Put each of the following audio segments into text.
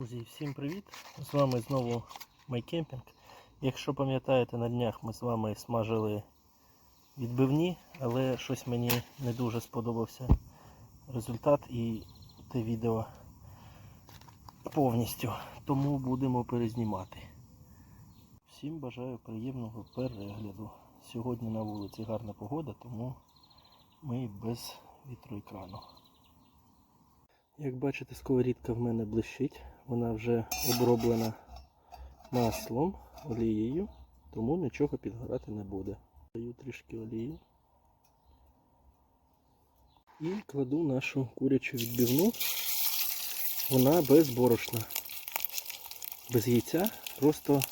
Друзі, всім привіт! З вами знову Майкемпінг. Якщо пам'ятаєте, на днях ми з вами смажили відбивні, але щось мені не дуже сподобався результат і те відео повністю. Тому будемо перезнімати. Всім бажаю приємного перегляду. Сьогодні на вулиці гарна погода, тому ми без вітроекрану. Як бачите, сковорідка в мене блищить. Вона вже оброблена маслом, олією, тому нічого підгорати не буде. Даю трішки олії. І кладу нашу курячу відбивну. Вона без борошна, без яйця, просто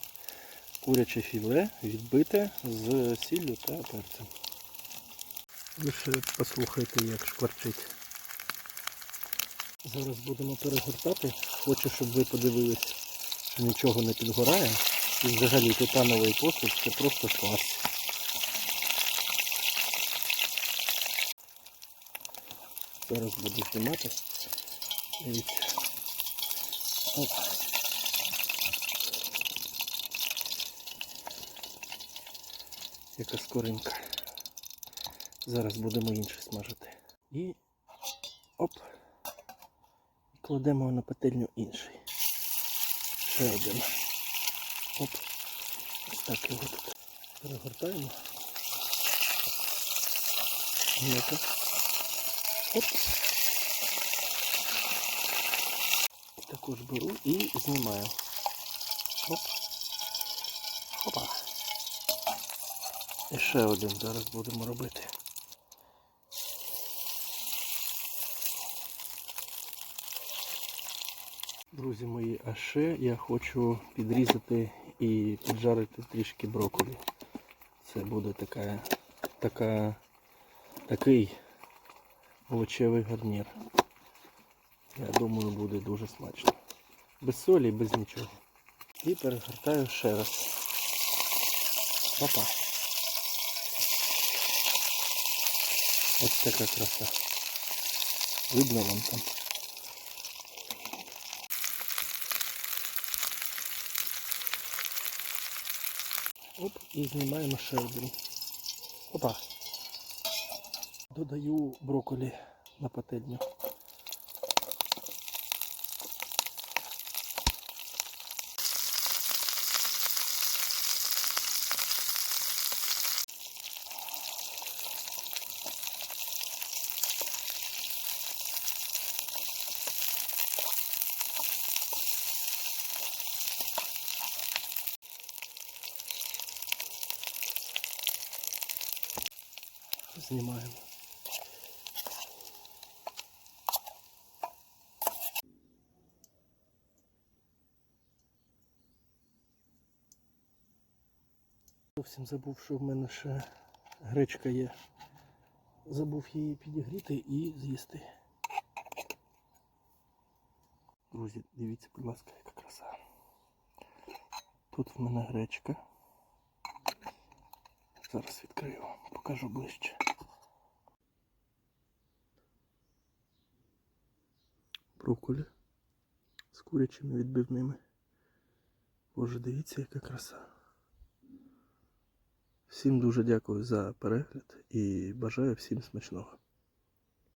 куряче філе відбите з сіллю та перцем. Ви ще послухайте, як шкварчить. Зараз будемо перегортати. Хочу, щоб ви подивились, що нічого не підгорає. І взагалі титановий посуд це просто клас. Зараз буду знімати. Яка скоринка. Зараз будемо інше смажити. І оп. Кладемо на пательню інший. Ще один. Оп. Ось так його тут. Перегортаємо. Ну-ка. Оп. Також беру і знімаю. Оп. Опа. І ще один зараз будемо робити. Друзі мої, а ще я хочу підрізати і піджарити трішки брокколі. Це буде така, така, такий овочевий гарнір. Я думаю, буде дуже смачно. Без солі, без нічого. І перегортаю ще раз. Опа. Ось така краса. Видно вам там. Оп, і знімаємо ще один. Опа. Додаю брокколі на пательню. Знімаємо. Зовсім забув, що в мене ще гречка є. Забув її підігріти і з'їсти. Друзі, дивіться, будь ласка, яка краса. Тут в мене гречка. Зараз відкрию, покажу ближче. Брокколі з курячими відбивними. Боже, дивіться, яка краса. Всім дуже дякую за перегляд і бажаю всім смачного.